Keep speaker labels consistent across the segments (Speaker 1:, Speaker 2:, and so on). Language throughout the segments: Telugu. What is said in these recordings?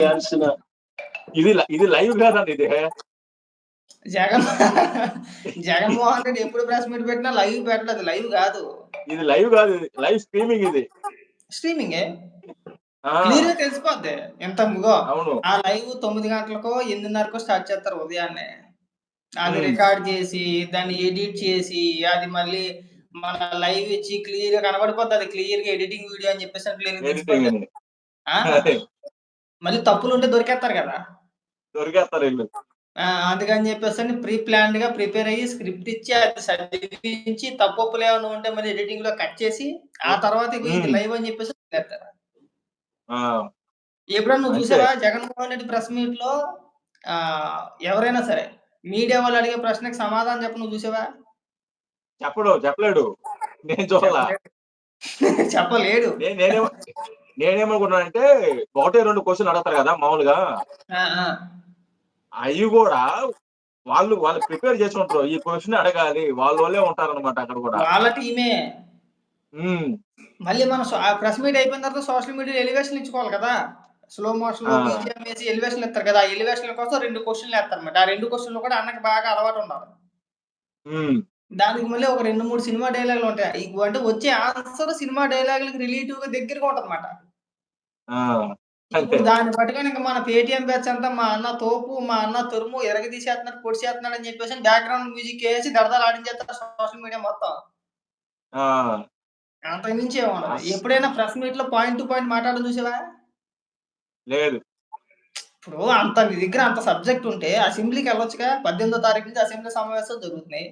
Speaker 1: చేయాల్సిన ఇది ఇది లైవ్ కాదండి ఇది.
Speaker 2: జగన్ జగన్మోహన్ రెడ్డి ఎప్పుడు ప్రెస్ మీట్ పెట్టినా లైవ్ పెట్టలేదు లైవ్ కాదు.
Speaker 1: ఇది లైవ్ కాదు ఇది లైవ్ స్ట్రీమింగ్ ఇది.
Speaker 2: స్ట్రీమింగే? క్లియర్గా తెలిసిపోద్ది ఎంత ముగో.
Speaker 1: అవును.
Speaker 2: ఆ లైవ్ తొమ్మిది గంటలకో ఎనిమిదిన్నరకో స్టార్ట్ చేస్తారు ఉదయాన్నే. అది. రికార్డ్ చేసి దాన్ని ఎడిట్ చేసి అది మళ్ళీ మన లైవ్ ఇచ్చి క్లియర్గా కనబడిపోద్ది అది క్లియర్గా ఎడిటింగ్ వీడియో అని చెప్పేసి క్లియర్ మళ్ళీ తప్పులు ఉంటే దొరికేస్తారు కదా
Speaker 1: దొరికేస్తారు వీళ్ళు
Speaker 2: అందుకని చెప్పేసి ప్రీ ప్లాన్డ్గా ప్రిపేర్ అయ్యి స్క్రిప్ట్ ఇచ్చి అది చదివించి తప్పులు ఏమైనా ఉంటే మళ్ళీ ఎడిటింగ్లో కట్ చేసి ఆ తర్వాత ఇది. లైవ్ అని చెప్పేసి ఎప్పుడన్నా నువ్వు. చూసావా జగన్మోహన్ రెడ్డి ప్రెస్ మీట్లో? ఆ ఎవరైనా సరే మీడియా వాళ్ళు అడిగే ప్రశ్నకి సమాధానం చెప్ప నువ్వు చూసావా?
Speaker 1: చెప్పడు చెప్పలేడు. నేను చూడాల.
Speaker 2: చెప్పలేడు.
Speaker 1: నేను నేనేమో నేనేమనుకున్నానంటే ఒకటే రెండు క్వశ్చన్ అడుగుతారు కదా మామూలుగా. అవి కూడా వాళ్ళు వాళ్ళు ప్రిపేర్ చేసి ఉంటారు ఈ క్వశ్చన్ అడగాలి. వాళ్ళ వాళ్ళే ఉంటారు అనమాట అక్కడ కూడా.
Speaker 2: వాళ్ళ టీమే. మళ్ళీ మనం ప్రెస్ మీట్ అయిపోయిన తర్వాత సోషల్ మీడియా ఎలివేషన్ ఇచ్చుకోవాలి కదా. Slow motion. బీజిఎం వేసి ఎలివేషన్ ఇస్తారు కదా. ఆ ఎలివేషన్ కోసం రెండు క్వశ్చన్లు వేస్తారు అనమాట ఆ రెండు క్వశ్చన్లు కూడా అన్నకి బాగా అలవాటు ఉండాలి. దానికి మళ్ళీ ఒక రెండు మూడు సినిమా డైలాగులు ఉంటాయి. అంటే వచ్చే ఆన్సర్ సినిమా డైలాగులకి రిలేటివ్గా దగ్గరగా ఉంటుంది అనమాట
Speaker 1: ఆ, అంతే.
Speaker 2: ఇప్పుడు దాన్ని పట్టుకొని ఇంకా మన పేటిఎం బ్యాచ్ అంతా మా అన్న తోపు మా అన్న తురుము ఎరగ తీసేస్తున్నాడు పొడి చేస్తున్నాడు అని చెప్పేసి బ్యాక్గ్రౌండ్ మ్యూజిక్ వేసి దడదలు ఆడించేస్తారు సోషల్ మీడియా మొత్తం.
Speaker 1: ఆ,
Speaker 2: అంతకు మించి ఎప్పుడైనా ప్రెస్ మీట్లో పాయింట్ టు పాయింట్ మాట్లాడడం చూసావా?
Speaker 1: లేదు.
Speaker 2: ఇప్పుడు అంత నీ దగ్గర అంత సబ్జెక్ట్ ఉంటే అసెంబ్లీకి వెళ్ళొచ్చుగా. పద్దెనిమిదో తారీఖు నుంచి అసెంబ్లీ సమావేశాలు జరుగుతున్నాయి.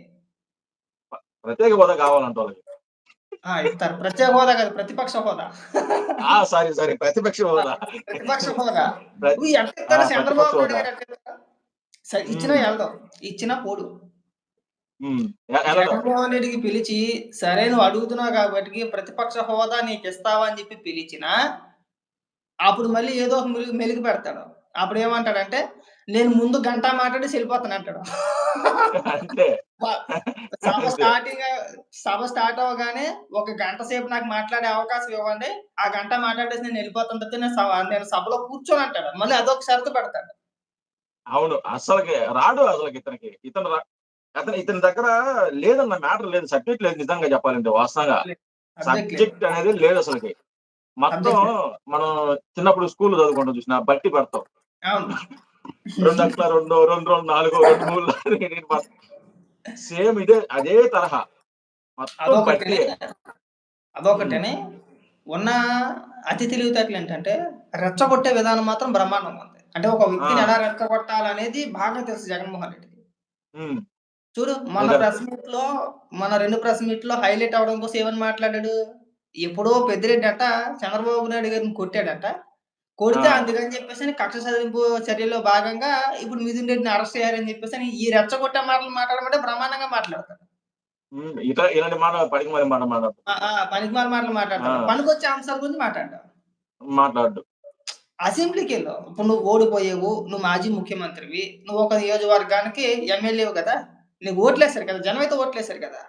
Speaker 1: ప్రత్యేక హోదా కావాలంట వాళ్ళకి.
Speaker 2: ఇస్తారు. ప్రత్యేక హోదా కాదు ప్రతిపక్ష హోదా.
Speaker 1: ఆ సారీ సారీ ప్రతిపక్ష హోదా.
Speaker 2: ప్రతిపక్ష హోదా. చంద్రబాబు ఇచ్చినా. వెళ్దాం. ఇచ్చినా పోడు. జగన్మోహన్ రెడ్డికి పిలిచి సరే నువ్వు అడుగుతున్నావు కాబట్టి ప్రతిపక్ష హోదా నీకు ఇస్తావా అని చెప్పి పిలిచినా అప్పుడు మళ్ళీ ఏదో ఒక మెలుగు మెలుగు పెడతాడు. అప్పుడు ఏమంటాడంటే నేను ముందు గంట మాట్లాడి వెళ్ళిపోతాను అంటాడు. సభ. స్టార్టింగ్ సభ స్టార్ట్ అవ్వగానే ఒక గంట సేపు నాకు మాట్లాడే అవకాశం ఇవ్వండి. ఆ గంట మాట్లాడేసి నేను వెళ్ళిపోతాను తప్పితే నేను సభ నేను సభలో కూర్చొని అంటాడు. మళ్ళీ అదొక షరతు పెడతాడు.
Speaker 1: అవును. అసలుకి రాడు అసలుకి ఇతనికి. ఇతను అతను ఇతని దగ్గర లేదన్న మ్యాటర్ లేదు. సబ్జెక్ట్ లేదు నిజంగా చెప్పాలంటే వాస్తవంగా. సబ్జెక్ట్ అనేది లేదు అసలుకి. మొత్తం మనం చిన్నప్పుడు స్కూల్ చదువుకుంటాం చూసిన బట్టి పడతాం. రెండు అట్లా రెండు రెండు రెండు నాలుగు రెండు మూడు సేమ్ ఇదే అదే తరహా.
Speaker 2: అదొకటి అదొకటని ఉన్న అతి తెలివితేటలు ఏంటంటే రెచ్చగొట్టే విధానం మాత్రం బ్రహ్మాండంగా ఉంది. అంటే ఒక వ్యక్తిని. ఎలా రెచ్చగొట్టాలనేది బాగా తెలుసు జగన్మోహన్ రెడ్డికి.
Speaker 1: ఉమ్,
Speaker 2: చూడు మన. ప్రెస్ మీట్లో మన రెండు ప్రెస్ మీట్లో హైలైట్ అవడం కోసం ఏమని మాట్లాడాడు? ఎప్పుడో పెద్దిరెడ్డి అంట చంద్రబాబు నాయుడు గారిని కొట్టాడంట. కొడితే. అందుకని చెప్పేసి అని కక్ష సాధింపు చర్యలో భాగంగా ఇప్పుడు మిథున్ రెడ్డిని అరెస్ట్ చేయారని చెప్పేసి అని ఈ రెచ్చగొట్టే మాటలు మాట్లాడమంటే బ్రహ్మాండంగా మాట్లాడతాడు
Speaker 1: ఇలాంటి మాట మాట మాట
Speaker 2: ఆ, ఆ, పనికిమాల మాటలు మాట్లాడతాడు. పనికొచ్చే అంశాల గురించి మాట్లాడతాడు
Speaker 1: మాట్లాడు
Speaker 2: అసెంబ్లీకి వెళ్ళావు ఇప్పుడు నువ్వు ఓడిపోయావు నువ్వు మాజీ ముఖ్యమంత్రివి నువ్వు ఒక నియోజకవర్గానికి ఎమ్మెల్యేవు కదా? నీకు ఓట్లేశారు కదా? జనం అయితే ఓట్లేశారు కదా?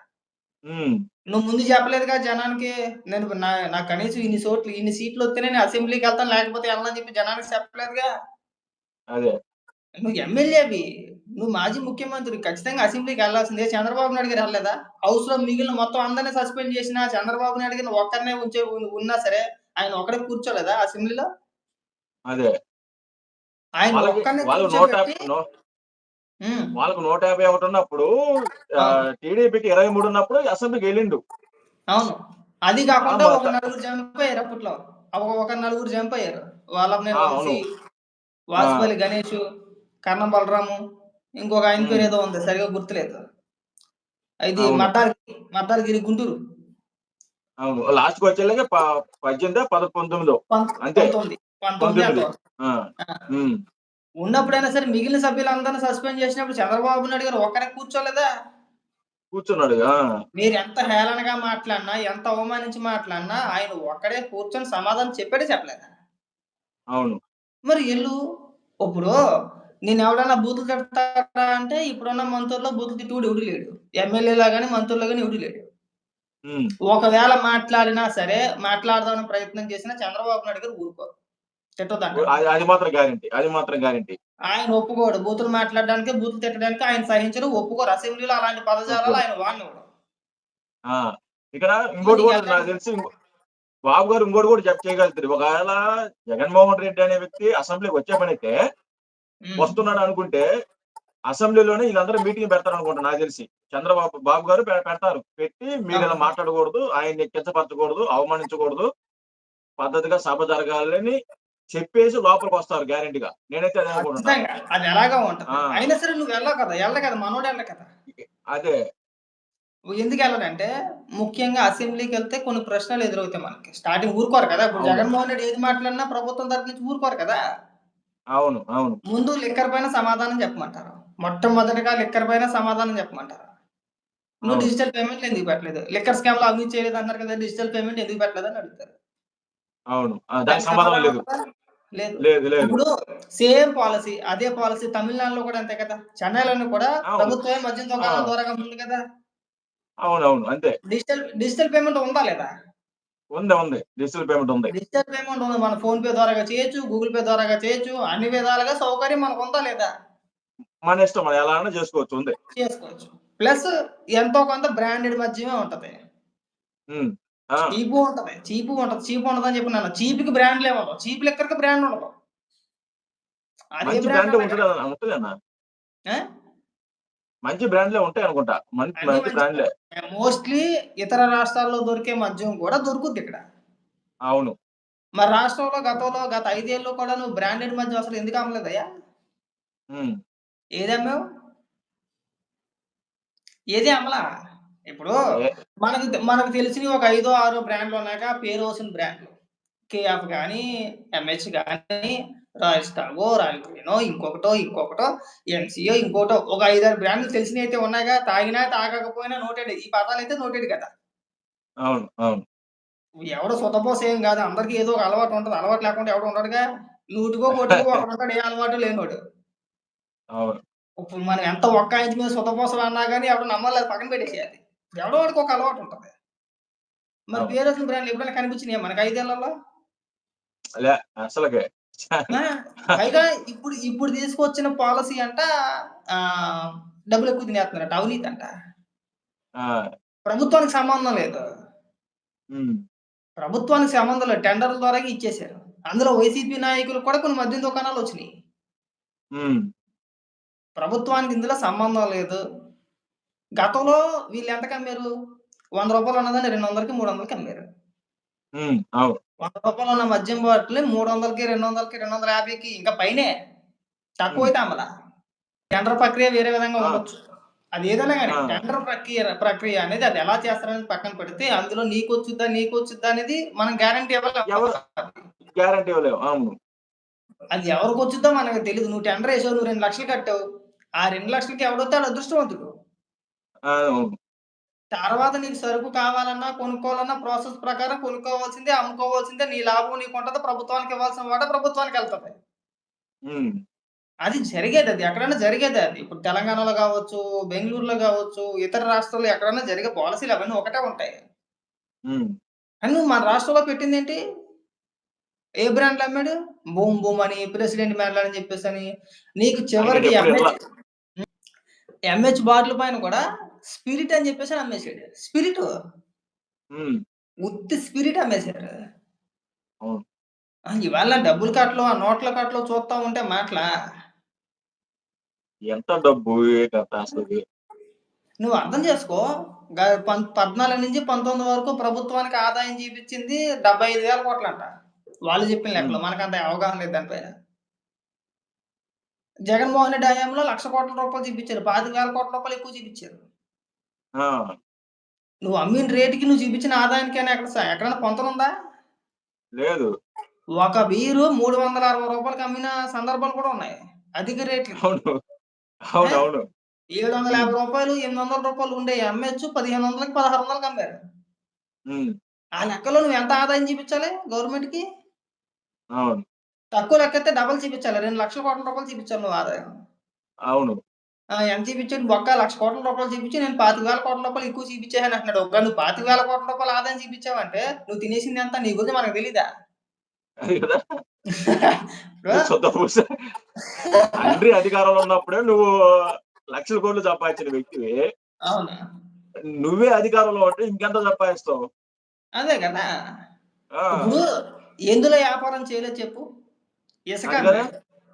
Speaker 2: నువ్వు ముందు చెప్పలేదుగా జనానికి. నేను నా నాకు కనీసం ఇన్ని సోట్లు ఇన్ని సీట్లు వస్తేనే నేను అసెంబ్లీకి వెళ్తాను లేకపోతే వెళ్ళని చెప్పి జనానికి చెప్పలేదుగా.
Speaker 1: అదే.
Speaker 2: నువ్వు ఎమ్మెల్యేవి. నువ్వు మాజీ ముఖ్యమంత్రి ఖచ్చితంగా అసెంబ్లీకి వెళ్ళాల్సిందే. చంద్రబాబు నాయుడు గారు వెళ్ళలేదా? హౌస్లో మిగిలిన మొత్తం అందరినీ సస్పెండ్ చేసిన చంద్రబాబు నాయుడు గారిని ఒక్కరినే ఉంచే ఉన్నా సరే ఆయన ఒక్కడే కూర్చోలేదా అసెంబ్లీలో?
Speaker 1: అదే.
Speaker 2: ఆయన
Speaker 1: వాళ్ళకి
Speaker 2: ఒక్కరినే
Speaker 1: వాళ్ళు నూట
Speaker 2: కూర్చోబెట్టి
Speaker 1: నూ- వాళ్ళకు నూట యాభై ఒకటి ఉన్నప్పుడు. టీడీపీకి ఇరవై మూడు ఉన్నప్పుడు అసెంబ్లీకి వెళ్ళిండు.
Speaker 2: అవును. అది కాకుండా ఒక. నలుగురు చంపారు అప్పట్లో ఒక- నలుగురు వాళ్ళని
Speaker 1: ఆ,
Speaker 2: వంశీ
Speaker 1: అవును.
Speaker 2: వాసుపల్లి గణేష్ కర్ణం బలరాము ఇంకొక ఆయన పేరు. ఏదో ఉంది సరిగా గుర్తులేదు. ఇది
Speaker 1: అవును.
Speaker 2: మద్దార్గిరి మద్దార్గిరి గుంటూరు.
Speaker 1: అవును. లాస్ట్ వచ్చేలాగే పద్దెనిమిదో పద పంతొమ్మిదో
Speaker 2: పంత-
Speaker 1: అంతే.
Speaker 2: పంతొమ్మిది. ఉన్నప్పుడైనా సరే మిగిలిన సభ్యులందరినీ సస్పెండ్ చేసినప్పుడు చంద్రబాబు నాయుడు గారు ఒక్కరే కూర్చోలేదా?
Speaker 1: కూర్చున్నాడు ఆ,
Speaker 2: మీరు ఎంత హేళనగా మాట్లాడినా ఎంత అవమానించి మాట్లాడినా ఆయన ఒక్కడే కూర్చొని సమాధానం చెప్పాడే చెప్పలేదా?
Speaker 1: అవును.
Speaker 2: మరి ఎల్లు ఇప్పుడు నేను ఎవడన్నా బూతులు తిడతారా అంటే ఇప్పుడున్న మంత్రుల్లో బూతులు తిట్టుడు ఎవడు లేడు. ఎమ్మెల్యేలా కానీ మంత్రుల్లో కానీ ఎవడు లేడు. ఒకవేళ మాట్లాడినా సరే మాట్లాడదామని ప్రయత్నం చేసినా చంద్రబాబు నాయుడు గారు ఊరుకోరు.
Speaker 1: అది మాత్రం గ్యారంటీ. అది మాత్రం గ్యారంటీ.
Speaker 2: ఆయన ఒప్పుకోడు. బూతులు మాట్లాడడానికి, బూతులు తిట్టడానికి ఆయన సహించరు. ఒప్పుకోరు. అసెంబ్లీలో అలాంటి పదజాలాలు. ఆయన వాడనివ్వడు.
Speaker 1: ఆ! ఇక్కడ ఇంకోటి కూడా నాకు తెలిసి బాబు గారు ఇంకోటి కూడా చెప్ చేయగలుగుతారు. ఒకవేళ జగన్మోహన్ రెడ్డి అనే వ్యక్తి అసెంబ్లీకి వచ్చే పనైతే
Speaker 2: హ్మ్.
Speaker 1: వస్తున్నాడు అనుకుంటే అసెంబ్లీలోనే వీళ్ళందరూ మీటింగ్ పెడతారనుకుంటా నాకు తెలిసి. చంద్రబాబు బాబు గారు పెడతారు. పెట్టి మీరు ఇలా. మాట్లాడకూడదు, ఆయన్ని కించపరచకూడదు, అవమానించకూడదు. పద్ధతిగా సభ జరగాలని చెప్పేసి లోపలికొస్తారు గ్యారంటీగా. నేనైతే అదే.
Speaker 2: అది ఎలాగా ఉంటది. అయినా సరే నువ్వు వెళ్ళవు కదా! ఎళ్ళడు కదా! మనోడు ఎళ్ళడు కదా!
Speaker 1: అదే.
Speaker 2: ఎందుకు ఎళ్ళడంటే ముఖ్యంగా అసెంబ్లీకెళ్తే కొన్ని ప్రశ్నలు ఎదురవుతాయి మనకి. స్టార్టింగ్ ఊరుకోరు కదా! ఇప్పుడు. జగన్మోహన్ రెడ్డి ఏది మాట్లాడినా ప్రభుత్వం తరపు నుంచి ఊరుకోరు కదా!
Speaker 1: అవును. అవును.
Speaker 2: ముందు లిక్కర్ పైన సమాధానం చెప్పమంటారు. మొట్టమొదటిగా లిక్కర్ పైన సమాధానం చెప్పమంటారు. నువ్వు. డిజిటల్ పేమెంట్లు ఎందుకు పెట్టలేదు? లిక్కర్ స్కామ్‌లో అవినీతి చేయలేదు అన్నారు కదా! డిజిటల్ పేమెంట్ ఎందుకు పెట్టలేదని అడుగుతారు.
Speaker 1: అవును. దానికి సమాధానం లేదు.
Speaker 2: లేదు. ఇప్పుడు సేమ్ పాలిసీ అదే పాలిసీ తమిళనాడులో కూడా అంతే కదా! చెన్నైలోను కూడా. ప్రభుత్వమే మద్యం
Speaker 1: ఆ!
Speaker 2: దుకాణాల ద్వారాగా ఉంది కదా!
Speaker 1: అవునవును. అంతే.
Speaker 2: డిజిటల్ డిజిటల్ పేమెంట్ ఉందా లేదా?
Speaker 1: ఉంది. ఉంది. డిజిటల్ పేమెంట్ ఉంది.
Speaker 2: డిజిటల్ పేమెంట్ ఉంది. మన ఫోన్ పే ద్వారాగా చేయొచ్చు. గూగుల్ పే ద్వారాగా చేయొచ్చు. అన్ని విధాలుగా సౌకర్యం మనకు ఉందా లేదా?
Speaker 1: మన ఇష్టం. మనం ఎలా చేసుకోవచ్చు. ఉంది.
Speaker 2: చేసుకోవచ్చు. ప్లస్ ఎంతో కొంత బ్రాండెడ్ మద్యమే ఉంటది. చీపు ఉంటది. చీపు ఉంటది. చీప్ ఉండదని చెప్పినాను. చీప్‌కి బ్రాండ్‌లే ఉండవు. చీప్ లిక్కర్‌కి బ్రాండ్ ఉండదు. అదే
Speaker 1: మంచి
Speaker 2: బ్రాండ్
Speaker 1: బ్రాండే! ఉంటదన్నా. మంచి బ్రాండ్‌లే. మంచి
Speaker 2: అన్నీ
Speaker 1: మంచి
Speaker 2: మంచి
Speaker 1: బ్రాండ్‌లే.
Speaker 2: మోస్ట్‌లీ ఇతర రాష్ట్రాల్లో దొరికే మద్యం కూడా దొరుకుద్ది ఇక్కడ.
Speaker 1: అవును.
Speaker 2: మరి రాష్ట్రంలో గతంలో గత 5 ఏళ్ళు కూడా నువ్వు బ్రాండెడ్ మద్యం అసలు ఎందుకు అమ్మలేదయ్యా?
Speaker 1: హ్మ్.
Speaker 2: ఏది అమ్మావు? ఏది అమ్మలా. ఇప్పుడు మనకు మనకు తెలిసినవి ఒక ఐదో, ఆరో బ్రాండ్‌లు ఉన్నాక పేరోసిన బ్రాండ్‌లు. కేఎఫ్ గాని, ఎంహెచ్ గాని, రాయల్ స్టాగో, రాయల్ గ్రీనో, ఇంకొకటో, ఇంకొకటో, ఎంసీయో ఇంకోటో ఒక 5, 6 బ్రాండ్‌లు తెలిసినయి అయితే ఉన్నాయిగా. తాగినా, తాగకపోయినా నోటెడ్. ఈ పదాలైతే నోటెడ్ కదా!
Speaker 1: అవును. అవును.
Speaker 2: ఎవడు సుతపోస ఏం కాదు. అందరికి ఏదో ఒక అలవాటు ఉంటది. అలవాటు లేకుండా ఎవడు ఉండడుగా. నూటికో, కోటికో ఒకడుంటాడు ఏ అలవాటు లేనోడు.
Speaker 1: అవును.
Speaker 2: ఇప్పుడు మనం ఎంత ఒక్క ఇంచు మీద సుతపోసలు అన్నా గాని ఎవడు నమ్మాలి అది పక్కన పెట్టేసేయాలి. ఎవడో వాడికి ఒక అలవాటు ఉంటది. మరి. పేరోసిన బ్రాండ్‌లు ఎప్పుడైనా కనిపించినాయా మనకు 5 ఏళ్ళలో?
Speaker 1: లే అసలకే.
Speaker 2: పైగా ఇప్పుడు ఇప్పుడు తీసుకొచ్చిన పాలిసీ అంట డబ్బులు ఎక్కువ తినేస్తున్నారట. అవినీతంట.
Speaker 1: ఆ!
Speaker 2: ప్రభుత్వానికి సంబంధం లేదు. ప్రభుత్వానికి సంబంధం లేదు. టెండర్‌ల ద్వారాగా ఇచ్చేసారు. అందులో వైసీపీ నాయకులకు కూడా కొన్ని మద్యం దుకాణాలొచ్చినియి.
Speaker 1: హ్మ్.
Speaker 2: ప్రభుత్వానికి ఇందులో సంబంధం లేదు. గతంలో వీళ్ళు ఎంతకమ్మారు? రూ. 100 ఉన్నదాన్ని 200కి, 300కి అమ్మారు.
Speaker 1: హ్మ్. అవును.
Speaker 2: రూ. 100 ఉన్న మద్యం బాటిల్ 300కి, 200కి, 250కి ఇంకా పైనే.
Speaker 1: హ్మ్.
Speaker 2: తక్కువైతే అమ్మలా. టెండర్ ప్రక్రియ వేరే విధంగా! ఉండొచ్చు. అది ఏదైనా
Speaker 1: ఆ!
Speaker 2: టెండర్ ప్రక్రియ ప్రక్రియ అనేది అది ఎలా చేస్తారనేది పక్కన పెడితే అందులో నీకొచ్చుద్దా, నీకొచ్చుద్దా అనేది మనం గ్యారంటీ
Speaker 1: గ్యారంటీ ఇవ్వలేము. అవును.
Speaker 2: అది ఎవరికొచ్చుద్దో మనకు తెలీదు. నువ్వు టెండర్ ఏసావు. నువ్వు 2,00,000 కట్టావు. ఆ 2,00,000కి ఎవడొస్తే ఆడు అదృష్టవంతుడు. తర్వాత నీకు సరుకు కావాలన్నా, కొనుక్కోవాలన్నా ప్రాసెస్ ప్రకారం కొనుక్కోవాల్సిందే, అమ్ముకోవాల్సిందే. నీ లాభం నీకుంటది. ప్రభుత్వానికి ఇవ్వాల్సిన వాటా ప్రభుత్వానికెళ్తది.
Speaker 1: హ్మ్.
Speaker 2: అది జరిగేదది. ఎక్కడైనా జరిగేదే అది. ఇప్పుడు తెలంగాణలో గావచ్చు, బెంగుళూరులో గావచ్చు, ఇతర రాష్ట్రాల్లో ఎక్కడైనా జరిగే పాలిసీలు అవన్నీ ఒకటే ఉంటాయి. కానీ నువ్వు మన రాష్ట్రంలో పెట్టిందేంటి? ఏ బ్రాండ్‌లు అమ్మాడు? బూమ్ బూమ్ అని, ప్రెసిడెంట్ మ్యాన్‌లు అని చెప్పేసని. నీకు
Speaker 1: నాకైతే
Speaker 2: చివరికి. ఎంహెచ్. ఎంహెచ్ బాటిల్ పైన కూడా స్పిరిట్ అని చెప్పేసని అమ్మేసాడు. స్పిరిటు. ఉత్తి స్పిరిట్. ఆ! ఇవాళ డబ్బుల కట్టలు, ఆ నోట్ల కట్టలు చూస్తా ఉంటే మాటలా?
Speaker 1: ఎంత డబ్బు.
Speaker 2: నువ్వు అర్థం చేసుకో. గ పం 14-19 వరకు ప్రభుత్వానికి ఆదాయం చూపించింది 75,000 కోట్లంట. వాళ్ళు చెప్పిన. లెక్కలు. మనకంత అవగాహన లేదు దాని పైన. జగన్మోహన్ రెడ్డి హయాంలో రూ. 1,00,00,000 చూపించారు. 25,000 కోట్ల రూపాయలు ఎక్కువ చూపించారు.
Speaker 1: ఆ!
Speaker 2: నువ్వు అమ్మిన రేట్‌కి నువ్వు చూపించిన ఆదాయానికైనా ఎక్కడ స ఎక్కడైనా పొంతనుందా?
Speaker 1: లేదు.
Speaker 2: ఒక బీరు రూ. 360 అమ్మిన సందర్భాలు కూడా ఉన్నాయి. అధిక రేట్లు.
Speaker 1: అవును.
Speaker 2: ఆ!
Speaker 1: అవునవును.
Speaker 2: రూ.
Speaker 1: హ్మ్.
Speaker 2: 750 రూ. 800 ఉండే ఎంహెచ్ 1500కి, 1600కి అమ్మారు.
Speaker 1: హ్మ్.
Speaker 2: ఆ లెక్కలో నువ్వు ఎంత ఆదాయం చూపించాలి గవర్నమెంట్‌కి?
Speaker 1: అవును.
Speaker 2: తక్కువ లెక్కెత్తే డబుల్ చూపించాలి. 2,00,000 కోట్ల రూపాయలు చూపించాలి నువ్వు ఆదాయం.
Speaker 1: అవును.
Speaker 2: ఎంత చూపించాడు? బొక్క రూ. 1,00,000 కోట్ల చూపించి నేను 25,000 కోట్ల రూపాయలు ఎక్కువ చూపించేసాను అంటున్నాడు. ఒక్క నువ్వు 25,000 కోట్ల రూపాయలు ఆదాయం చూపించావంటే నువ్వు తినేసింది ఎంత? నీ గురించి మనకు తెలీదా?
Speaker 1: తండ్రి అధికారంలో ఉన్నప్పుడే నువ్వు లక్షల కోట్లు సంపాదించిన వ్యక్తివి.
Speaker 2: అవును.
Speaker 1: నువ్వే అధికారంలో ఉంటే ఇంకెంత సంపాదిస్తావు?
Speaker 2: అదే కదా. ఇప్పుడు ఎందులో వ్యాపారం చేయలేదు చెప్పు? ఇసుక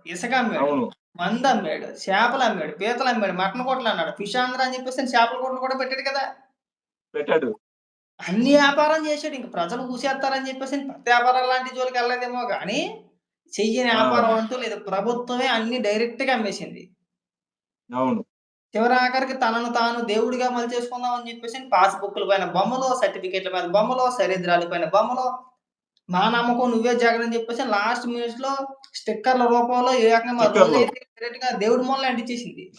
Speaker 2: ఇసుక
Speaker 1: అవును.
Speaker 2: మందు అమ్మాడు చేపలు అమ్మాడు పీతలు అమ్మాడు మటన్ కొట్లు అన్నాడు. ఫిష్ ఆంధ్ర అని చెప్పేసి చేపల కొట్లు కూడా పెట్టాడు కదా.
Speaker 1: పెట్టాడు.
Speaker 2: అన్ని వ్యాపారం చేశాడు. ఇంక ప్రజలు ఊసేస్తారని చెప్పేసి ప్రతి వ్యాపారం లాంటి జోలికి వెళ్ళలేదేమో కానీ చెయ్యని. వ్యాపారం అంటూ లేదు. ప్రభుత్వమే అన్ని డైరెక్ట్గా అమ్మేసింది.
Speaker 1: అవును.
Speaker 2: చివరి ఆఖరికి తనను తాను దేవుడిగా మళ్ళీ చేసుకుందాం అని చెప్పేసి పాస్బుక్ల పైన బొమ్మలు సర్టిఫికేట్ల మీద బొమ్మలు సరిద్రాల పైన బొమ్మలు మా నమ్మకం నువ్వే జగన్ అని చెప్పేసి లాస్ట్ మినిట్స్లో స్టిక్కర్ల రూపంలో. రోజు అయితే డైరెక్ట్గా దేవుడి మూల అంటించేసింది.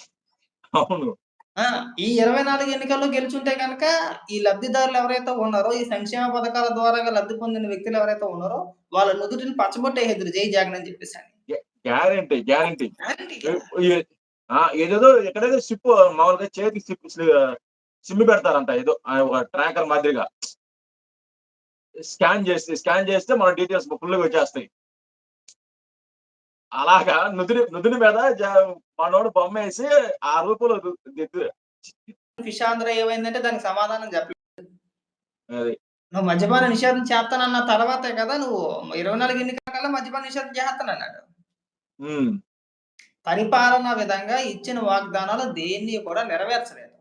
Speaker 1: అవును.
Speaker 2: ఆ, ఈ ఇరవై నాలుగు ఎన్నికల్లో గెలుచుంటే కనుక ఈ లబ్ధిదారులు ఎవరైతే ఉన్నారో ఈ సంక్షేమ పథకాల ద్వారా లబ్ధి పొందిన వ్యక్తులు ఎవరైతే ఉన్నారో వాళ్ళ నుదుటిని పచ్చబొట్టే ఎదురు. జై జగన్ అని చెప్పేసి.
Speaker 1: Guarantee guarantee. ఏదేదో ఎక్కడైతే సిప్ మామూలుగా చేతికి సిప్ సిమ్ పెడతారంట ఏదో ఒక ట్రాకర్ మాదిరిగా. స్కాన్ చేస్తే స్కాన్ చేస్తే మన డీటెయిల్స్ ఫుల్గా వచ్చేస్తాయి. అలాగా నుదురి నుదురి మీద మనోడు బొమ్మ వేసి ఆ రూపంలో రు- దిద్దు-
Speaker 2: ఫిష్ ఆంధ్ర ఏమైందంటే దానికి సమాధానం చెప్పలేదు నువ్వు మద్యపాన నిషేధం చేస్తానన్న తర్వాతే కదా నువ్వు ఇరవై నాలుగు ఎన్నికల కల్లా మద్యపాన నిషేధం చేస్తానన్నాడు.
Speaker 1: ఉమ్,
Speaker 2: పరిపాలన విధంగా ఇచ్చిన వాగ్దానాలు దేన్ని కూడా నెరవేర్చలేదు.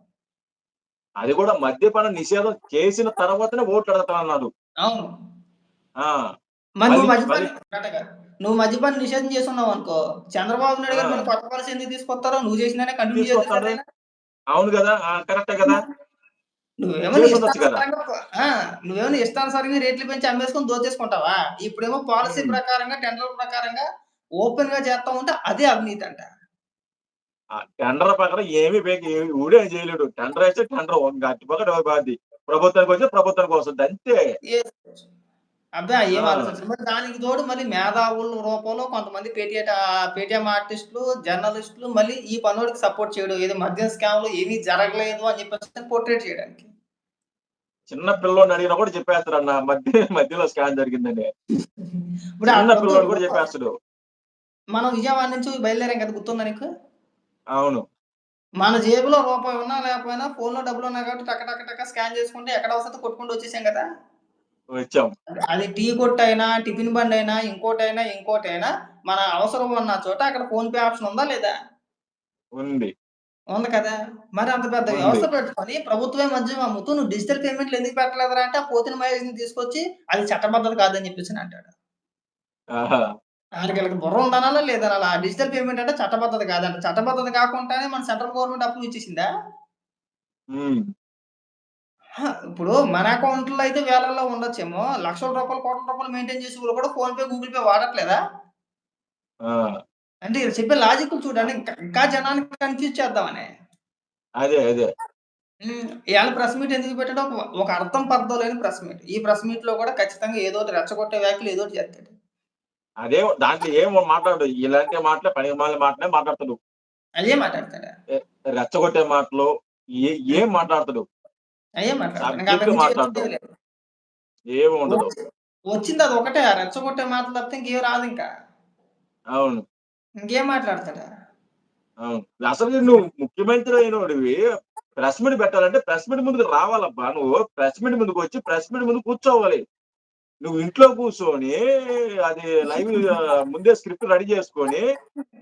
Speaker 1: అది కూడా మద్యపాన నిషేధం చేసిన తర్వాతనే ఓట్లు అడుగుతానన్నాడు.
Speaker 2: అవును.
Speaker 1: ఆ.
Speaker 2: మరి మద్యపాన. నువ్వు మద్యపాన నిషేధం చేస్తున్నావు అనుకో. చంద్రబాబు నాయుడు గారు. మన కొత్త పాలసీ ఎందుకు తీసుకొస్తారో నువ్వు చేసినానే కంటిన్యూ. చేస్తాడు
Speaker 1: అవును కదా కరెక్టే కదా.
Speaker 2: నువ్వేమో
Speaker 1: చేసుండొచ్చు కదా.
Speaker 2: ఇష్టానుసారంగా రేట్లు పెంచి అమ్మేసుకొని దోచేసుకుంటావా? ఇప్పుడేమో పాలసీ. ప్రకారంగా టెండర్ ప్రకారంగా ఓపెన్గా చేస్తా ఉంటే అదే అవినీతి అంట.
Speaker 1: టెండర్ ప్రకారం ఏమి ఊడే చేయలేడు. టెండర్ అయితే టెండర్ గట్టి పక్కన బాధ్యత ప్రభుత్వానికి వచ్చి ప్రభుత్వానికి వస్తుంది. అంతే.
Speaker 2: అబ్బా ఏం మరి దానికి తోడు మళ్ళీ మేధావుల రూపంలో కొంతమంది పేటీఎం పేటీఎం ఆర్టిస్టులు జర్నలిస్టులు మళ్ళీ ఈ పనుడికి సపోర్ట్ చేయడం ఏదో మద్యం స్కామ్లో ఏమీ జరగలేదు అని చెప్పేసి పోర్ట్రేట్ చేయడానికి.
Speaker 1: చిన్న పిల్లోని అడిగినా కూడా చెప్పేస్తాడు అన్న మధ్య మధ్యలో స్కాన్ జరిగిందని.
Speaker 2: ఇప్పుడు
Speaker 1: చిన్న పిల్లోడు కూడా చెప్పేస్తాడు.
Speaker 2: మనం విజయవాడ నుంచి బయలుదేరాం కదా గుర్తుందా నీకు?
Speaker 1: అవును.
Speaker 2: మన జేబులో రూపాయి ఉన్నా లేకపోయినా ఫోన్లో డబ్బులు ఉన్నాయి కాబట్టి టక టక టక స్కాన్ చేసుకుంటే ఎక్కడ వస్తే కొట్టుకుంటూ వచ్చేసాం కదా?
Speaker 1: వచ్చాం
Speaker 2: అది టీ కొట్టు అయినా టిఫిన్ బండి అయినా ఇంకోటైనా ఇంకోటైనా మన అవసరం ఉన్న చోట అక్కడ ఫోన్ పే ఆప్షన్ ఉందా లేదా?
Speaker 1: ఉంది.
Speaker 2: ఉంది కదా. మరి అంత పెద్ద. వ్యవస్థ పెట్టుకొని ప్రభుత్వమే మద్యం అమ్ముతూ నువ్వు డిజిటల్ పేమెంట్లు ఎందుకు పెట్టలేదురా అంటే ఆ పోతిన ని తీసుకొచ్చి అది చట్టబద్ధత కాదని చెప్పేసి అంటాడు.
Speaker 1: ఆహా.
Speaker 2: ఆయనకి వీళ్ళకి బుర్ర ఉందనాలా లేదా అలా? డిజిటల్ పేమెంట్ అంటే చట్టబద్ధత కాదంట. చట్టబద్ధత కాకుండానే మన సెంట్రల్ గవర్నమెంట్ అప్పులు ఇచ్చేసిందా. హ, ఇప్పుడు మన అకౌంట్లో అయితే వేలల్లో ఉండొచ్చేమో. లక్షల రూపాయలు కోట్ల రూపాయలు మెయింటైన్ చేసి కూడా ఫోన్ పే గూగుల్ పే వాడట్లేదా?
Speaker 1: ఆ.
Speaker 2: అంటే చెప్పే లాజిక్ చూడండి. ఇంకా ఇంకా జనానికి కన్ఫ్యూజ్ చేద్దామని.
Speaker 1: అదే అదే.
Speaker 2: ఇవాళ ప్రెస్ మీట్ ఎందుకు పెట్టాడో ఒక ఒక అర్థం పర్థం లేని ప్రెస్ మీట్ ఈ ప్రెస్ మీట్లో కూడా ఖచ్చితంగా ఏదో ఒకటి రెచ్చగొట్టే వ్యాఖ్యలు ఏదో ఒకటి చేస్తాడు.
Speaker 1: అదే దాంట్లో ఏం మాట్లాడు ఇలాంటి మాటలే పని మాటలే మాటలే మాట్లాడతాడు.
Speaker 2: అదే మాట్లాడతాడు?
Speaker 1: రెచ్చగొట్టే మాటలు ఏ- ఏం మాట్లాడతాడు?
Speaker 2: ఏమీ
Speaker 1: ఉండదు.
Speaker 2: వచ్చింది అది ఒకటే. రెచ్చగొట్టే మాటలు తప్పితే ఇంకేం రాదు ఇంకా.
Speaker 1: అవును.
Speaker 2: ఇంకేం మాట్లాడతాడా?
Speaker 1: అవును. అసలు నువ్వు ముఖ్యమంత్రి అయినోడివి ప్రెస్ మీట్ పెట్టాలంటే ప్రెస్ మీట్ ముందుకు రావాలబ్బా నువ్వు. ప్రెస్ మీట్ ముందుకు వచ్చి ప్రెస్ మీట్ ముందు కూర్చోవాలి. నువ్వు ఇంట్లో కూర్చొని అది లైవ్ ముందే స్క్రిప్ట్ రెడీ చేసుకొని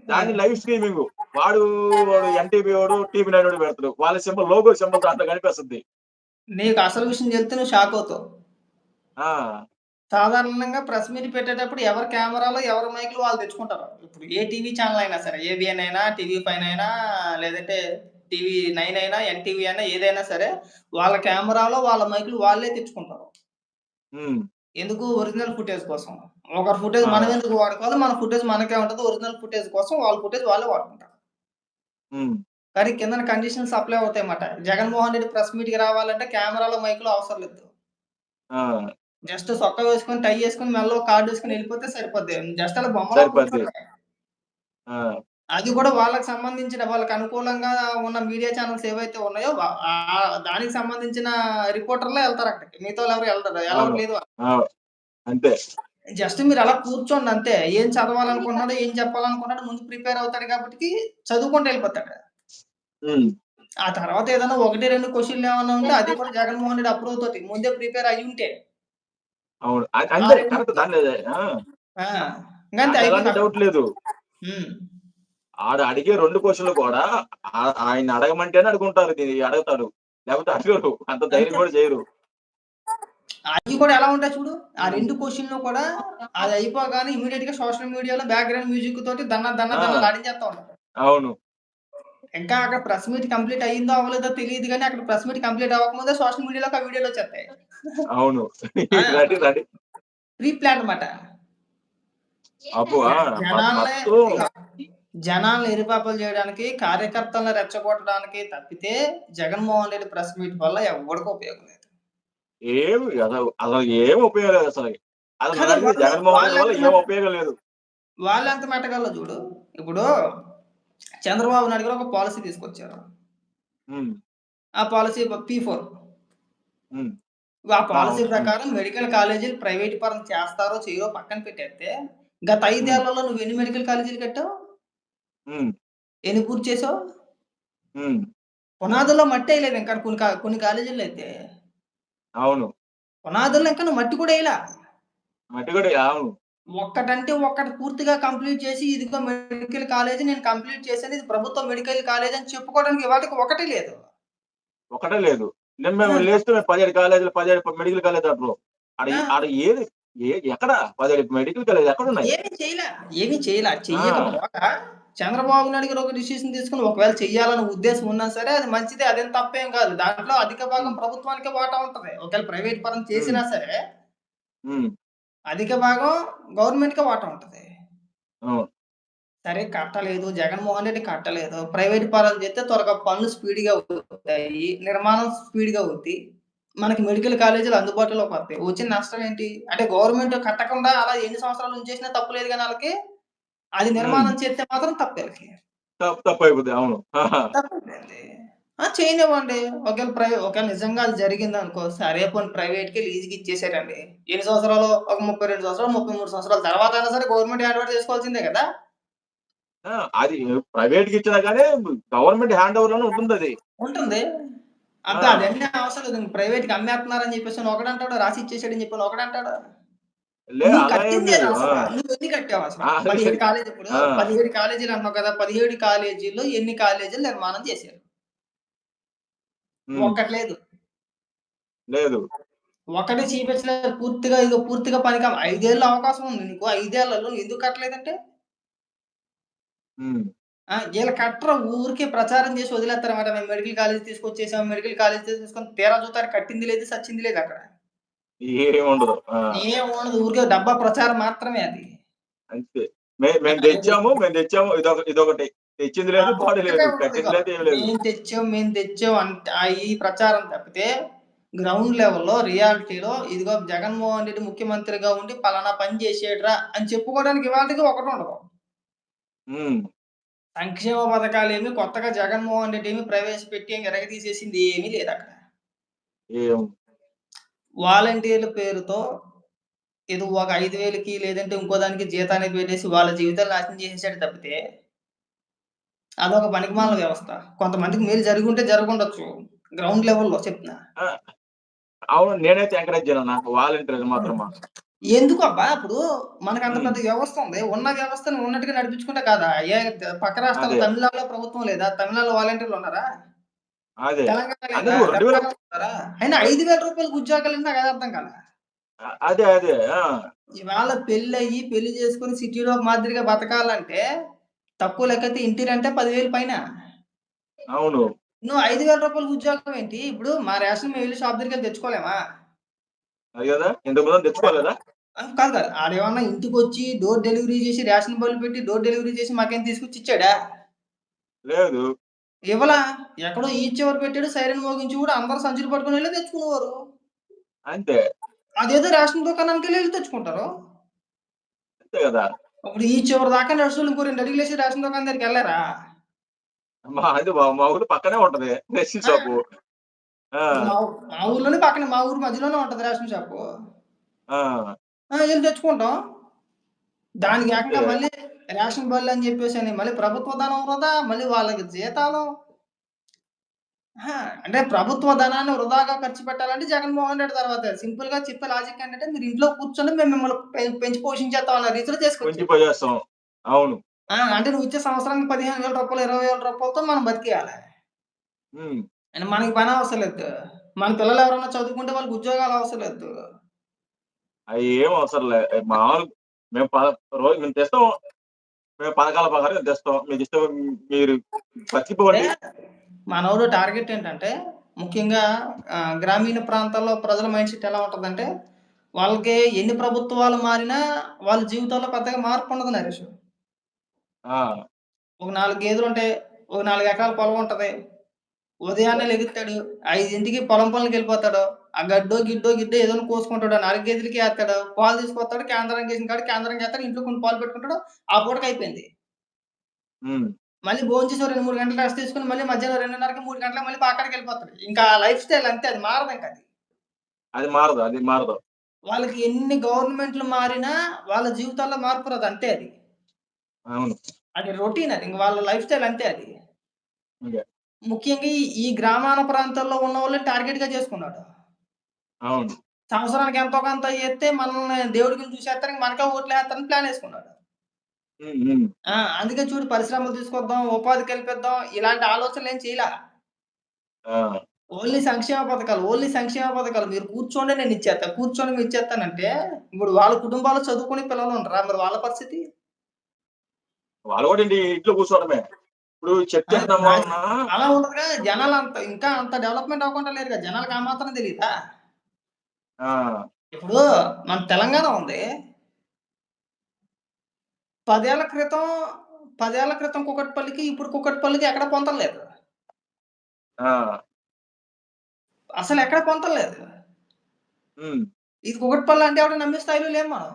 Speaker 1: దాన్ని లైవ్ స్ట్రీమింగ్. వాడు వాడు ఎన్టీవీ వాడు టీవీ నైన్ వాడు పెడతాడు. వాళ్ళ సింబల్ లోగో సింబల్ దాంట్లో కనిపిస్తుంది.
Speaker 2: నీకు అసలు విషయం చెప్తే నువ్వు షాక్ అవుతావు.
Speaker 1: ఆ.
Speaker 2: సాధారణంగా ప్రెస్ మీట్ పెట్టేటప్పుడు ఎవరి కెమెరాలో ఎవరి మైకులు వాళ్ళు తెచ్చుకుంటారు. ఇప్పుడు ఏ టీవీ ఛానల్ అయినా సరే ఏబిఎన్ అయినా టీవీ ఫైవ్ అయినా లేదంటే టీవీ నైన్ అయినా ఎన్టీవీ అయినా ఏదైనా సరే వాళ్ళ కెమెరాలో వాళ్ళ మైకులు వాళ్ళే తెచ్చుకుంటారు.
Speaker 1: ఉమ్,
Speaker 2: ఎందుకు? ఒరిజినల్ ఫుటేజ్ కోసం. ఒకరి ఫుటేజ్
Speaker 1: ఆ.
Speaker 2: మనం ఎందుకు వాడుకోవాలి? మన ఫుటేజ్ మనకే ఉంటుంది. ఒరిజినల్ ఫుటేజ్ కోసం వాళ్ళ ఫుటేజ్ వాళ్ళే వాడుకుంటారు.
Speaker 1: ఉమ్,
Speaker 2: కానీ కింద కండిషన్స్ అప్లై అవుతాయి అన్నమాట జగన్మోహన్ రెడ్డి ప్రెస్ మీట్కి రావాలంటే కెమెరాలో మైకులు అవసరం లేదు. జస్ట్ సొక్క వేసుకొని టై వేసుకొని మెల్లో కార్డు వేసుకొని వెళ్ళిపోతే సరిపోద్ది. జస్ట్ అలా బొమ్మలో.
Speaker 1: ఆ,
Speaker 2: అది కూడా వాళ్ళకి సంబంధించిన వాళ్ళకి అనుకూలంగా ఉన్న మీడియా ఛానల్స్ ఏవైతే ఉన్నాయో దానికి సంబంధించిన రిపోర్టర్లే వెళ్తారు అక్కడికి. మిగతా వాళ్ళు ఎవరు వెళ్తారు ఎలా. లేదు
Speaker 1: అంతే.
Speaker 2: జస్ట్ మీరు అలా కూర్చోండి అంతే. ఏం చదవాలనుకుంటున్నాడో, ఏం చెప్పాలనుకుంటున్నాడో ముందు ప్రిపేర్ అవుతాడు కాబట్టి చదువుకుంటూ ఎళ్ళిపోతాడు. ఆ తర్వాత ఏదైనా 1, 2 క్వెషన్‌లు ఏమన్నా ఉంటే అది కూడా జగన్మోహన్ రెడ్డి అప్రూవ్ తోటి ముందే ప్రిపేర్ అయ్యుంటే.
Speaker 1: అవును. అ
Speaker 2: ఆ
Speaker 1: అంతే
Speaker 2: 2
Speaker 1: కరెక్ట్ దానిలో ఆ!
Speaker 2: ఆ! ఇంకంతే
Speaker 1: ఎలాంటి
Speaker 2: అయిపోయింది అక్కడ.
Speaker 1: డౌట్ లేదు. ఆడు అడిగే 2 క్వెషన్‌లు కూడా ఆ ఆయన్ని అడగమంటేనే అడుగుంటారు. ఇది అడుగుతాడు. లేకపోతే అడగరు. అంత ధైర్యం. కూడా చేయరు.
Speaker 2: అయి కూడా ఎలా ఉంటాయి చూడు. ఆ. 2 క్వెషన్‌లు కూడా అది అయిపోగానే ఇమ్మీడియేట్‌గా సోషల్ మీడియాలో బ్యాక్‌గ్రౌండ్ మ్యూజిక్ తోటి దన్న దన్న
Speaker 1: ఆ!
Speaker 2: దన్నలు ఆడించేస్తా ఉంటారు.
Speaker 1: అవును.
Speaker 2: ఇంకా అక్కడ ప్రెస్ మీట్ కంప్లీట్ అయిందో అవ్వలేదో తెలీదు గానీ అక్కడ ప్రెస్ మీట్ కంప్లీట్ అవ్వకముందే సోషల్ మీడియాలోకి ఆ వీడియోలొచ్చేస్తాయి.
Speaker 1: అవును.
Speaker 2: ఆ!
Speaker 1: Ready ready.
Speaker 2: ప్రీ ప్లాన్డ్ మాట.
Speaker 1: అబ్బో!
Speaker 2: జ
Speaker 1: ఆ! మొ
Speaker 2: జనాల్ని ఎరిపాపలు చేయడానికి, కార్యకర్తల్ని రెచ్చగొట్టడానికి తప్పితే జగన్మోహన్ రెడ్డి ప్రెస్ మీట్ వల్ల ఎవ్వడికి ఉపయోగం లేదు.
Speaker 1: ఏమి అసలు ఏం ఉపయోగం లేదు. అసలు
Speaker 2: వాళ్ళు
Speaker 1: జగన్మోహన్ రెడ్డి వల్ల
Speaker 2: వాళ్ళెంత
Speaker 1: ఏం ఉపయోగం లేదు.
Speaker 2: వాళ్ళెంత మెట్టగల్లో చూడు. ఇప్పుడు చంద్రబాబు నాయుడు గారు ఒక పాలిసీ తీసుకొచ్చారు. ఆ పాలిసీ ప పీ4.
Speaker 1: హ్మ్.
Speaker 2: ఆ! పాలిసీ. ప్రకారం మెడికల్ కాలేజీలు ప్రైవేట్ పరం చేస్తారో చెయ్యరో పక్కన పెట్టేస్తే, గత. ఐదేళ్ళలో నువ్వు ఎన్ని మెడికల్ కాలేజీలు కట్టావు? ఎన్ని పూర్తి చేసావు? పునాదుల్లో మట్టేయలేదు ఇంకా కొన్ని కొన్ని కాలేజీల్లో అయితే.
Speaker 1: అవును.
Speaker 2: పునాదుల్లో ఇంకా నువ్వు మట్టి కూడా ఎయలా.
Speaker 1: మట్టి కూడా అవును.
Speaker 2: ఒక్కటంటే ఒక్కటి పూర్తిగా కంప్లీట్ చేసి ఇదిగో మెడికల్ కాలేజీ నేను కంప్లీట్ చేశాను. ఇది ప్రభుత్వ మెడికల్ కాలేజీ అని చెప్పుకోవడానికి ఇవాళకి ఒకటి లేదు.
Speaker 1: ఒకటే లేదు. నేను మేము! లేస్తే 17 కాలేజీలు 17 మెడికల్ కాలేజ్
Speaker 2: ఆ!
Speaker 1: ఆడ ఏది ఎక్కడ 17 మెడికల్ కాలేజ్ ఎక్కడున్నాయి?
Speaker 2: ఏమి చేయలా. ఏమి చేయలా.
Speaker 1: ఆ!
Speaker 2: చెయ్యకపోగా చంద్రబాబు నాయుడు గారు ఒక డిసిషన్ తీసుకొని ఒకవేళ చెయ్యాలన్న ఉద్దేశం ఉన్నా సరే అది మంచిదే. అదేం తప్పేం కాదు. దాంట్లో అధిక భాగం. ప్రభుత్వానికే వాటా ఉంటది. ఒకవేళ ప్రైవేట్ పరం. చేసినా సరే. అధిక భాగం గవర్నమెంట్‌కే వాటా ఉంటది.
Speaker 1: అవును.
Speaker 2: సరే కట్టలేదు. జగన్మోహన్ రెడ్డి కట్టలేదు. ప్రైవేట్ పరం చేస్తే త్వరగా పనులు స్పీడ్‌గా అవుతాయి. నిర్మాణం స్పీడ్‌గా అవుద్ది. మనకి మెడికల్ కాలేజీలు అందుబాటులోకి వస్తాయి. వచ్చిన నష్టం ఏంటి? అంటే గవర్నమెంట్ కట్టకుండా అలా ఎన్ని సంవత్సరాలు ఉంచేసినా తప్పు లేదు గాని ఆళ్ళకి, అది. నిర్మాణం చేస్తే మాత్రం తప్పే ఆళ్ళకి.
Speaker 1: తప్పు తప్పయిపోద్ది. అవును. ఆహా!
Speaker 2: చేయనివ్వండి. ఒకవేళ ప్రై ఒకవేళ నిజంగా అది జరిగిందనుకో, సరే పోనీ ప్రైవేట్‌కి లీజ్‌కి ఇచ్చేసారండి. ఎన్ని సంవత్సరాలు? ఒక 32 సంవత్సరాలు, 33 సంవత్సరాల తర్వాతైనా సరే గవర్నమెంట్ హ్యాండ్ ఓవర్ చేసుకోవాల్సిందే!
Speaker 1: ఆ! అది ప్రైవేట్‌కి ఇచ్చినా గాని గవర్నమెంట్ హ్యాండ్ ఓవర్‌లోనే ఉంటుందది.
Speaker 2: ఉంటుంది. అబ్బా!
Speaker 1: ఆ!
Speaker 2: అదన్నీ అవసరం లేదు. అమ్మేస్తున్నారని రాసి ఇచ్చేసాడని నువ్వు కట్టిందేది
Speaker 1: లేదు. ఆ!
Speaker 2: అసల? నువ్వెన్ని కట్టావు అసల?
Speaker 1: ఆ!
Speaker 2: 17 కాలేజీ ఇప్పుడు
Speaker 1: ఆ!
Speaker 2: 17 కాలేజీలు అంటున్నావు కదా! 17 కాలేజీల్లో ఎన్ని కాలేజీలు నిర్మాణం చేశారు?
Speaker 1: హ్మ్.
Speaker 2: ఒక్కటి లేదు.
Speaker 1: లేదు.
Speaker 2: ఒకటి చూపించలేదు. పూర్తిగా ఇగో పూర్తిగా పనికి 5 ఏళ్ళు అవకాశం ఉంది నీకు. 5 ఏళ్ళలో నువ్వు ఎందుకు కట్టలేదంటే? ఈళ్ళు కట్టరు. ఊరికే ప్రచారం చేసి వదిలేస్తారన్నమాట. మేము మెడికల్ కాలేజ్ తీసుకొచ్చేసాం. మెడికల్ కాలేజ్ తీసుకొని తీరా చూస్తే కట్టింది లేదు, సచ్చింది లేదు అక్కడ.
Speaker 1: ఏముండదు. ఆ!
Speaker 2: ఏముండదు. ఊరికే డబ్బా ప్రచారం మాత్రమే అది.
Speaker 1: అంతే. మేము
Speaker 2: ఇది
Speaker 1: తెచ్చాము, మేము తెచ్చాము ఇదొక ఇదొకటి. తెచ్చింది! లేదు,
Speaker 2: ఒక్కటే
Speaker 1: లేదు. కట్టింది లేదు, ఏమి లేదు.
Speaker 2: మేము తెచ్చాం, మేము తెచ్చాం అంట్ ఆ ఈ ప్రచారం తప్పితే గ్రౌండ్ లెవెల్‌లో రియాలిటీలో ఇదిగో జగన్మోహన్ రెడ్డి ముఖ్యమంత్రిగా ఉండి పలానా పని చేసాడురా అని చెప్పుకోవడానికి ఇవాల్టికి ఒకటుండదు.
Speaker 1: హ్మ్.
Speaker 2: సంక్షేమ పథకాలేమి కొత్తగా జగన్మోహన్ రెడ్డి ఏమి ప్రవేశపెట్టి ఏమి ఇరగదీసేసింది ఏమీ లేదక్కడ.
Speaker 1: ఏం
Speaker 2: వాలంటీర్ల పేరుతో ఏదో ఒక 5,000కి లేదంటే ఇంకో దానికి జీతానికి పెట్టేసి వాళ్ళ జీవితాలు నాశనం చేసేసాడు తప్పితే అదొక పనికిమాలిన
Speaker 1: హ్మ్.
Speaker 2: వ్యవస్థ. కొంతమందికి మేలు జరిగుంటే జరుగుండొచ్చు. గ్రౌండ్ లెవెల్‌లో చెప్తున్నా.
Speaker 1: అవును. నేనైతే ఎంకరేజ్ చేయను. నాకు వాలంటీర్‌లు మాత్రమా.
Speaker 2: ఎందుకబ్బా! ఇప్పుడు మనకంత
Speaker 1: హ్మ్.
Speaker 2: పెద్ద వ్యవస్థ ఉంది. ఉన్న వ్యవస్థను ఉన్నట్టుగా నడిపించుకుంటే కాదా? ఏ పక్క రాష్ట్రాల్లో
Speaker 1: అదే.
Speaker 2: తమిళనాడులో ప్రభుత్వం లేదా? తమిళనాడులో వాలంటీర్లు ఉన్నారా?
Speaker 1: అదే.
Speaker 2: తెలంగాణ లేదా?
Speaker 1: అందుకు 2000
Speaker 2: కర్ణాటకలో ఉన్నారా? అయినా 5,000 ఉద్యోగాలంటే నాకదే అర్థం.
Speaker 1: అ అదే. అదే.
Speaker 2: ఇవాళ పెళ్ళయ్యి, పెళ్ళి చేసుకొని సిటీలో మాదిరిగా బతకాలంటే తక్కువ లెక్కైతే ఇంటి రెంటే 10,000 పైన.
Speaker 1: అవును.
Speaker 2: నువ్వు రూ. 5,000 ఉద్యోగం ఏంటి? ఇప్పుడు మా రేషన్ మేము ఎళ్ళి షాప్ దగ్గరికెళ్ళి తెచ్చుకోలేమా?
Speaker 1: అది కదా! ఇంతకు ముందు తెచ్చుకోలేదా?
Speaker 2: కాదు కాదు. ఆడేమన్నా ఇంటికొచ్చి డోర్ డెలివరీ చేసి రేషన్ బళ్ళు పెట్టి డోర్ డెలివరీ చేసి మాకేం తీసుకొచ్చి ఇచ్చాడా?
Speaker 1: లేదు.
Speaker 2: ఇవ్వలా. ఎక్కడో ఈ చివర పెట్టాడు సైరన్ మోగించి కూడా అందరూ సంచులు పట్టుకొని ఎళ్ళి తెచ్చుకునేవారు.
Speaker 1: అంతే.
Speaker 2: అదేదో రేషన్ దుకాణానికెళ్ళి ఎళ్ళి తెచ్చుకుంటారు.
Speaker 1: అంతే కదా!
Speaker 2: ఇప్పుడు ఈ చివరి దాకా నడుసోళ్ళు ఇంకో 2 అడుగులేసి రేషన్ దుకాణం దగ్గరికెళ్ళారా?
Speaker 1: మా అది మా ఊరు పక్కనే ఉంటది. రేషన్! షాపు.
Speaker 2: మా ఊర్లోనే పక్కన మా ఊరు మధ్యలోనే ఉంటది రేషన్ షాపు. ఎళ్ళి తెచ్చుకుంటాం. దానికి ఏకంగా
Speaker 1: ఓకే.
Speaker 2: మళ్ళీ రేషన్ బళ్ళని చెప్పేసని మళ్ళీ ప్రభుత్వ ధనం వృధా, మళ్ళీ వాళ్ళకి జీతాలు. అంటే ప్రభుత్వ ధనాన్ని వృధాగా ఖర్చు పెట్టాలంటే జగన్మోహన్ రెడ్డి తర్వాతే. సింపుల్‌గా చెప్పే లాజిక్ ఏంటంటే మీరు ఇంట్లో కూర్చొని మేము మిమ్మల్ని పెంచి పోషించేస్తాం అన్న రీతిలో.
Speaker 1: పనిచేస్తాం. అవును.
Speaker 2: అంటే నువ్వు ఇచ్చే సంవత్సరానికి రూ. 15,000, రూ. 20,000తో మనం బతికేయాలి. అండ్ మనకి పని అవసరం లేదు. మన పిల్లలు ఎవరైనా చదువుకుంటే వాళ్ళకి ఉద్యోగాలు అవసరం లేదు.
Speaker 1: అయి ఏం అవసరం లే. మామూలు మేము రోజు మేము తెస్తాం. మేము పథకాల ప్రకారం తెస్తాం. మీకు ఇష్టం మీరు బతికిపోండి.
Speaker 2: మనోడు టార్గెట్ ఏంటంటే ముఖ్యంగా గ్రామీణ ప్రాంతాల్లో ప్రజల మైండ్ సెట్ ఎలా ఉంటదంటే వాళ్ళకి ఎన్ని ప్రభుత్వాలు మారినా వాళ్ళ జీవితాల్లో పెద్దగా మార్పు ఉండదు నరేషు. ఒక 4 గేదెలుంటాయి. ఒక 4 ఎకరాల పొలం ఉంటది. ఉదయాన్నే లెగుత్తాడు. 5కి పొలం పనులకెళ్ళిపోతాడు. ఆ గడ్డో, గిడ్డో, గిడ్డో ఏదోని కోసుకుంటాడు. 4 గేదెలకి ఏత్తాడు. పాలు తీసుకొస్తాడు. కేంద్రానికి ఏసిన కాడ కేంద్రానికి ఏత్తాడు. ఇంట్లో కొన్ని పాలు పెట్టుకుంటాడు. ఆ పూటకి అయిపోయింది. మళ్ళీ ఓ 2, 3 గంటలు రెస్ట్ తీసుకొని మళ్ళీ మధ్యాహ్నం 2:30కి, 3 గంటలకు మళ్ళీ పాకాడికెళ్ళిపోతాడు. ఇంకా ఆ లైఫ్ స్టైల్ అంతే అది మారదింక అది.
Speaker 1: అది మారదు. అది మారదు.
Speaker 2: వాళ్ళకి ఎన్ని గవర్నమెంట్‌లు మారినా వాళ్ళ జీవితాల్లో మార్పు రాదు. అంతే అది.
Speaker 1: అవును.
Speaker 2: అది రొటీన్ అది. ఇంక వాళ్ళ లైఫ్ స్టైల్ అంతే అది.
Speaker 1: ఇంకే
Speaker 2: ముఖ్యంగా ఈ గ్రామాన ప్రాంతాల్లో ఉన్నోళ్ళని టార్గెట్‌గా చేసుకున్నాడు.
Speaker 1: అవును.
Speaker 2: సంవత్సరానికి ఎంతో కొంత ఎత్తే మనల్ని దేవుడి కింద చూసేత్తారు. ఇంక మనకే ఓట్లేత్తారని ప్లాన్ యేసుకున్నాడు.
Speaker 1: హ్మ్. హ్మ్.
Speaker 2: ఆ! అందుకే చూడు పరిశ్రమలు తీసుకొద్దాం, ఉపాధి కల్పిద్దాం ఇలాంటి ఆలోచనలేం చేయలా.
Speaker 1: ఆ!
Speaker 2: ఓన్లీ సంక్షేమ పథకాలు, ఓన్లీ సంక్షేమ పథకాలు. మీరు కూర్చోండి నేను ఇచ్చేత్తా. కూర్చొని నేను ఇచ్చేత్తానంటే ఇప్పుడు వాళ్ళ కుటుంబాల్లో చదువుకునే పిల్లలు ఉండరా? మరి వాళ్ళ పరిస్థితి?
Speaker 1: వాళ్ళు కూడా ఇంటి ఇంట్లో కూర్చోవడమే. ఇప్పుడు
Speaker 2: ఆ!
Speaker 1: చెప్తేద్దామా
Speaker 2: అది
Speaker 1: అన్నా
Speaker 2: అలా ఉండదుగా. జనాలంత ఇంకా అంత డెవలప్‌మెంట్ అవ్వకుండా లేరుగా. జనాలకి ఆ మాత్రం తెలీదా?
Speaker 1: ఆ!
Speaker 2: ఇప్పుడు మన తెలంగాణ ఉంది. 10 ఏళ్ళ క్రితం 10 ఏళ్ళ క్రితం కూకట్పల్లికి, ఇప్పుడు కూకట్పల్లికి ఎక్కడ పొంతన లేదు.
Speaker 1: ఆ!
Speaker 2: అసలెక్కడ పొంతన లేదు. ఇది కూకట్పల్లి అంటే ఎవడో నమ్మే స్థాయిలో లేము మనం.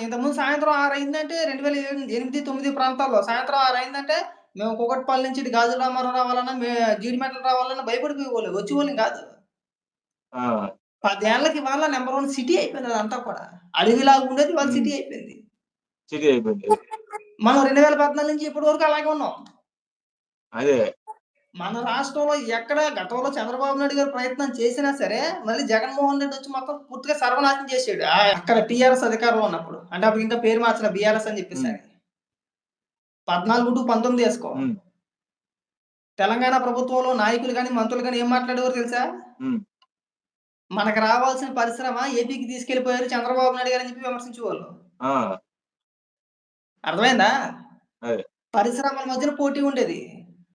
Speaker 2: ఇంతకుముందు సాయంత్రం 6 అయిందంటే 2008, 9 ప్రాంతాల్లో సాయంత్రం 6 అయిందంటే మేము కూకట్పల్లి నుంచి ఇటు గాజుల రామారావు రావాలన్నా, మే జీడిమెట్ల రావాలన్నా భయపడిపోయేవాళ్ళు. వచ్చేవాళ్ళం కాదు.
Speaker 1: ఆ!
Speaker 2: 10 ఏళ్ళకి ఇవాళ నంబర్ 1 సిటీ అయిపోయింది అదంతా కూడా. అడవిలాగా ఉండేది
Speaker 1: హ్మ్.
Speaker 2: సిటీ అయిపోయింది.
Speaker 1: సిటీ అయిపోయింది.
Speaker 2: మనం 2014 నుంచి ఇప్పటి వరకు అలాగే ఉన్నాం.
Speaker 1: అదే.
Speaker 2: మన రాష్ట్రంలో ఎక్కడ గతంలో చంద్రబాబు నాయుడు గారు ప్రయత్నం చేసినా సరే, మళ్ళీ జగన్మోహన్ రెడ్డి వచ్చి మొత్తం పూర్తిగా సర్వనాశనం చేసాడు. అక్కడ టీఆర్ఎస్ అధికారంలో ఉన్నప్పుడు. అంటే అప్పుడు ఇంకా పేరు మార్చలే బీఆర్ఎస్ అని
Speaker 1: హ్మ్.
Speaker 2: చెప్పేసని. 14-19 ఏసుకో.
Speaker 1: హ్మ్.
Speaker 2: తెలంగాణ ప్రభుత్వంలో నాయకులు గాని, మంత్రులు గాని ఏం మాట్లాడేవారో తెలుసా? మనకు రావాల్సిన పరిశ్రమ ఏపీకి తీసుకెళ్ళిపోయారు చంద్రబాబు నాయుడు గారు అని చెప్పి విమర్శించేవాళ్ళు. అర్థమైందా? పరిశ్రమల మధ్యన పోటీ ఉండేది.